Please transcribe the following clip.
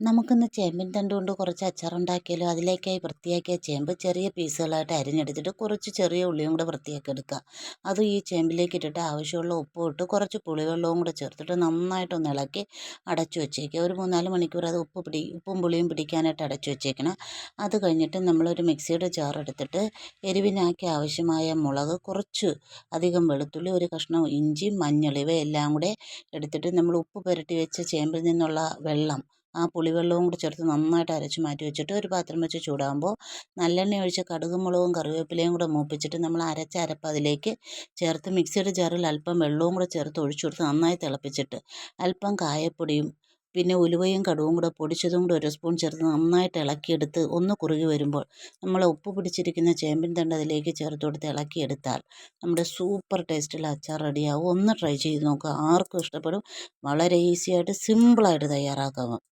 നമുക്കിന്ന് ചേമ്പിൻ തണ്ട് കൊണ്ട് കുറച്ച് അച്ചാറുണ്ടാക്കിയാലോ? അതിലേക്കായി വൃത്തിയാക്കിയ ചേമ്പ് ചെറിയ പീസുകളായിട്ട് അരിഞ്ഞെടുത്തിട്ട് കുറച്ച് ചെറിയ ഉള്ളിയും കൂടെ വൃത്തിയാക്കി എടുക്കുക അത് ഈ ചേമ്പിലേക്ക് ഇട്ടിട്ട് ആവശ്യമുള്ള ഉപ്പും ഇട്ട് കുറച്ച് പുളിവെള്ളവും കൂടെ ചേർത്തിട്ട് നന്നായിട്ടൊന്ന് ഇളക്കി അടച്ചു വെച്ചേക്കുക. ഒരു മൂന്നാൽ മണിക്കൂർ അത് ഉപ്പ് പിടി ഉപ്പും പുളിയും പിടിക്കാനായിട്ട് അടച്ചു വെച്ചേക്കണം. അത് കഴിഞ്ഞിട്ട് നമ്മളൊരു മിക്സിയുടെ ജാർ എടുത്തിട്ട് എരിവിനാക്കി ആവശ്യമായ മുളക് കുറച്ച് അധികം വെളുത്തുള്ളി ഒരു കഷ്ണം ഇഞ്ചി മഞ്ഞൾ ഇവയെല്ലാം കൂടെ എടുത്തിട്ട് നമ്മൾ ഉപ്പ് പുരട്ടി വെച്ച ചേമ്പിൽ നിന്നുള്ള വെള്ളം ആ പുളിവെള്ളവും കൂടി ചേർത്ത് നന്നായിട്ട് അരച്ച് മാറ്റി വെച്ചിട്ട് ഒരു പാത്രം വെച്ച് ചൂടാകുമ്പോൾ നല്ലെണ്ണ ഒഴിച്ച് കടുകും മുളകും കറിവേപ്പിലയും കൂടെ മൂപ്പിച്ചിട്ട് നമ്മൾ അരച്ച അരപ്പ് അതിലേക്ക് ചേർത്ത് മിക്സിയുടെ ജാറിൽ അല്പം വെള്ളവും കൂടെ ചേർത്ത് ഒഴിച്ചു കൊടുത്ത് നന്നായി തിളപ്പിച്ചിട്ട് അല്പം കായപ്പൊടിയും പിന്നെ ഉലുവയും കടുവും കൂടെ പൊടിച്ചതും കൂടെ ഒരു സ്പൂൺ ചേർത്ത് നന്നായിട്ട് ഇളക്കിയെടുത്ത് ഒന്ന് കുറുകി വരുമ്പോൾ നമ്മൾ ഉപ്പ് പിടിച്ചിരിക്കുന്ന ചേമ്പിൻ തണ്ട് അതിലേക്ക് ചേർത്ത് കൊടുത്ത് ഇളക്കിയെടുത്താൽ നമ്മുടെ സൂപ്പർ ടേസ്റ്റുള്ള അച്ചാർ റെഡിയാവും. ഒന്ന് ട്രൈ ചെയ്ത് നോക്കുക. ആർക്കും ഇഷ്ടപ്പെടും. വളരെ ഈസിയായിട്ട് സിമ്പിളായിട്ട് തയ്യാറാക്കാം